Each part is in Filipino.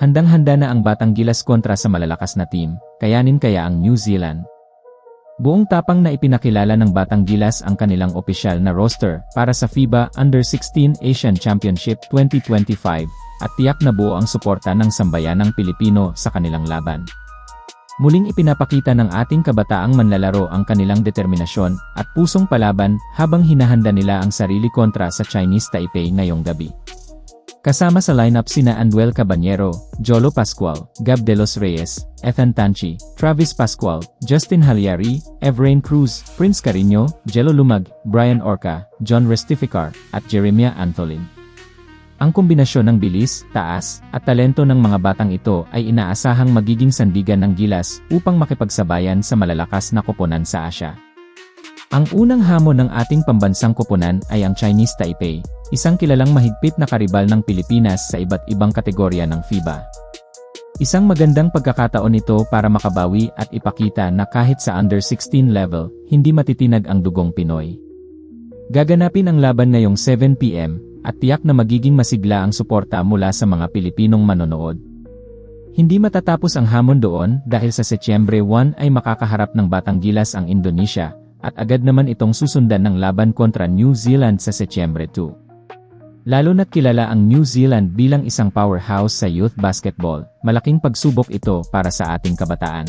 Handang-handa na ang Batang Gilas kontra sa malalakas na team, kayanin kaya ang New Zealand. Buong tapang na ipinakilala ng Batang Gilas ang kanilang opisyal na roster para sa FIBA Under-16 Asian Championship 2025 at tiyak na buo ang suporta ng sambayanang Pilipino sa kanilang laban. Muling ipinapakita ng ating kabataang manlalaro ang kanilang determinasyon at pusong palaban habang hinahanda nila ang sarili kontra sa Chinese Taipei ngayong gabi. Kasama sa lineup sina Anduel Cabanyero, Jolo Pascual, Gab De Los Reyes, Ethan Tanchi, Travis Pascual, Justin Haliari, Evrain Cruz, Prince Carino, Jello Lumag, Brian Orca, John Restificar, at Jeremiah Antolin. Ang kombinasyon ng bilis, taas, at talento ng mga batang ito ay inaasahang magiging sandigan ng gilas upang makipagsabayan sa malalakas na koponan sa Asya. Ang unang hamon ng ating pambansang koponan ay ang Chinese Taipei, isang kilalang mahigpit na karibal ng Pilipinas sa iba't ibang kategorya ng FIBA. Isang magandang pagkakataon ito para makabawi at ipakita na kahit sa under-16 level, hindi matitinag ang dugong Pinoy. Gaganapin ang laban ngayong 7pm, at tiyak na magiging masigla ang suporta mula sa mga Pilipinong manonood. Hindi matatapos ang hamon doon dahil sa Setyembre 1 ay makakaharap ng Batang Gilas ang Indonesia, at agad naman itong susundan ng laban kontra New Zealand sa Setyembre 2. Lalo na't kilala ang New Zealand bilang isang powerhouse sa youth basketball, malaking pagsubok ito para sa ating kabataan.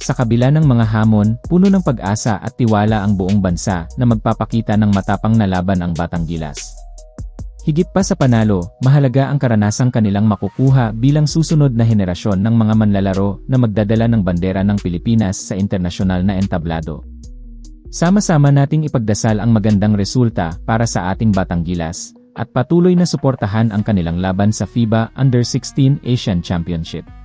Sa kabila ng mga hamon, puno ng pag-asa at tiwala ang buong bansa na magpapakita ng matapang na laban ang Batang Gilas. Higit pa sa panalo, mahalaga ang karanasang kanilang makukuha bilang susunod na henerasyon ng mga manlalaro na magdadala ng bandera ng Pilipinas sa internasyonal na entablado. Sama-sama nating ipagdasal ang magandang resulta para sa ating Batang Gilas at patuloy na suportahan ang kanilang laban sa FIBA Under-16 Asian Championship.